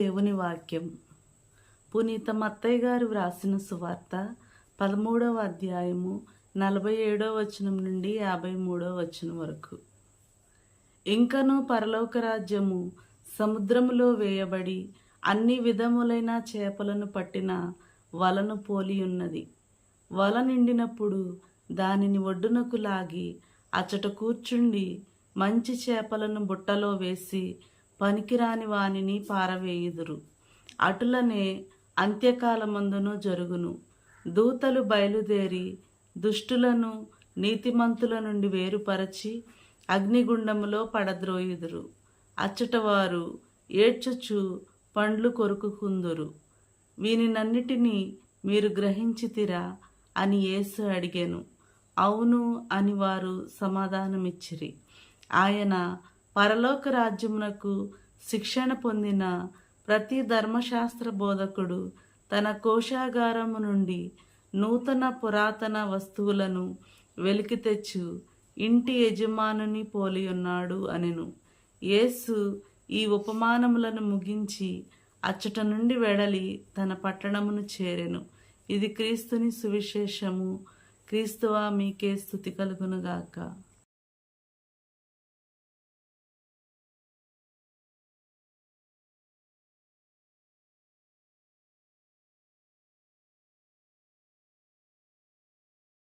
దేవుని వాక్యం. పునీత మత్తయ్య గారు వ్రాసిన సువార్త పదమూడవ అధ్యాయము నలభై ఏడవ వచనం నుండి యాభై మూడవ వచనం వరకు. ఇంకనూ పరలోక రాజ్యము సముద్రములో వేయబడి అన్ని విధములైన చేపలను పట్టిన వలను పోలి ఉన్నది. వల నిండినప్పుడు దానిని ఒడ్డునకు లాగి అచ్చట కూర్చుండి మంచి చేపలను బుట్టలో వేసి పనికిరాని వానిని పారవేయుదురు. అటులనే అంత్యకాలమందును జరుగును. దూతలు బయలుదేరి దుష్టులను నీతిమంతుల నుండి వేరుపరచి అగ్నిగుండములో పడద్రోయుదురు. అచ్చట వారు ఏడ్చుచు పండ్లు కొరుకుకుందురు. వీనినన్నిటినీ మీరు గ్రహించితిరా అని యేసు అడిగాను. అవును అని వారు సమాధానమిచ్చిరి. ఆయన పరలోక రాజ్యమునకు శిక్షణ పొందిన ప్రతి ధర్మశాస్త్ర బోధకుడు తన కోశాగారము నుండి నూతన పురాతన వస్తువులను వెలికి తెచ్చు ఇంటి యజమానుని పోలి ఉన్నాడు అనెను. యేసు ఈ ఉపమానములను ముగించి అచ్చట నుండి వెడలి తన పట్టణమును చేరెను. ఇది క్రీస్తుని సువిశేషము. క్రీస్తువా మీకే స్థుతి కలుగునుగాక.